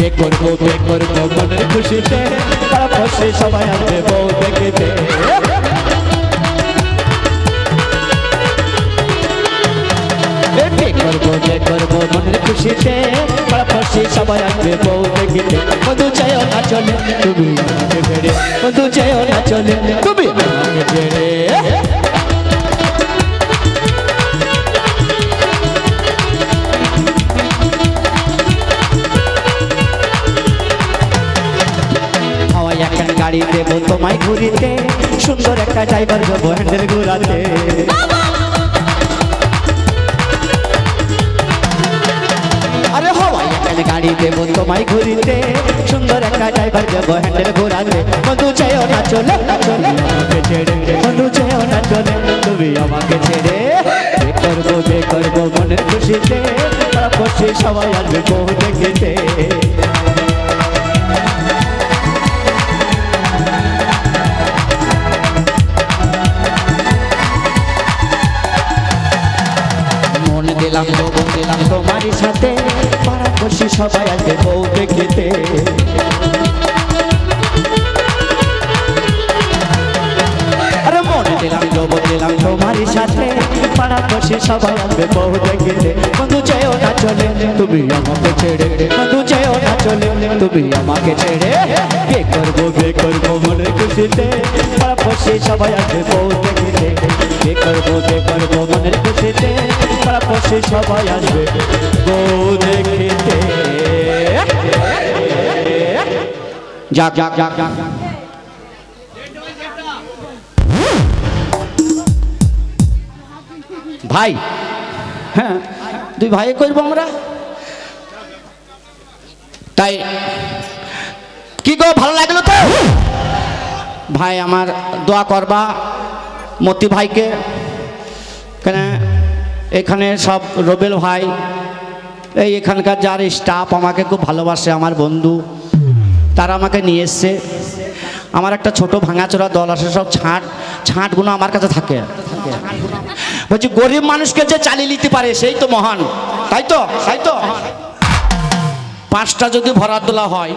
বে করব বে করব মনের খুশিতে পাড়াপড়শি সবাই আসবে বউ দেখিতে। করব বে করব মনের খুশিতে পাড়াপড়শি সবাই না চলে, তুমি বন্ধু চাইও না চলে, তুমি গাড়ি দেবো তোমায় ঘুরিতে, সুন্দর একটা ড্রাইভার দেবো হ্যান্ডেল ঘুরাতে। গাড়ি দেবো তোমায় ঘুরিতে, সুন্দর একটা ড্রাইভার দেবো হ্যান্ডেল ঘুরাতে। বন্ধু, চেয়েও না চলে ছেড়ে বন্ধু চলে, তুমি আমাকে ছেড়ে। করব করব খুশিতে সবাই আসবে দেখিতে। মন দিলাম লোবন দিলাম তোমারই সাথে। পাড়া বসে সবাই আসবে বউ দেখিতে। মন। দিলাম লোবন দিলাম তোমারই সাথে। পাড়া বসে সবাই আসবে বউ দেখিতে। বন্ধু চেয়েও না চলে, তুমি আমাকে ছেড়ে। বন্ধু চেয়েও না চলে, তুমি আমাকে ছেড়ে। বে করব বে করব মনে খুশিতে? পাড়া বসে সবাই আসবে বউ দেখিতে। বে করব বে করব মনের পাড়া সবাই আসবে। বউ দেখিতে যাক যাক যাক যাক। ভাই হ্যাঁ তুই ভাই করব আমরা? তাই, কি গো, ভালো লাগল তো? ভাই, আমার দোয়া করবা মতি ভাইকে। কেন? এখানে সব রবেল ভাই, এই এখানকার যার স্টাফ আমাকে খুব ভালোবাসে, আমার বন্ধু, তারা আমাকে নিয়ে এসছে। আমার একটা ছোট ভাঙাচোরা দল আছে, সব ছাঁট, ছাঁটগুলো আমার কাছে থাকে। বলছি, গরিব মানুষকে যে চালিয়ে নিতে পারে, সেই তো মহান। তাই তো? তাই তো? পাঁচটা যদি ভরার তোলা হয়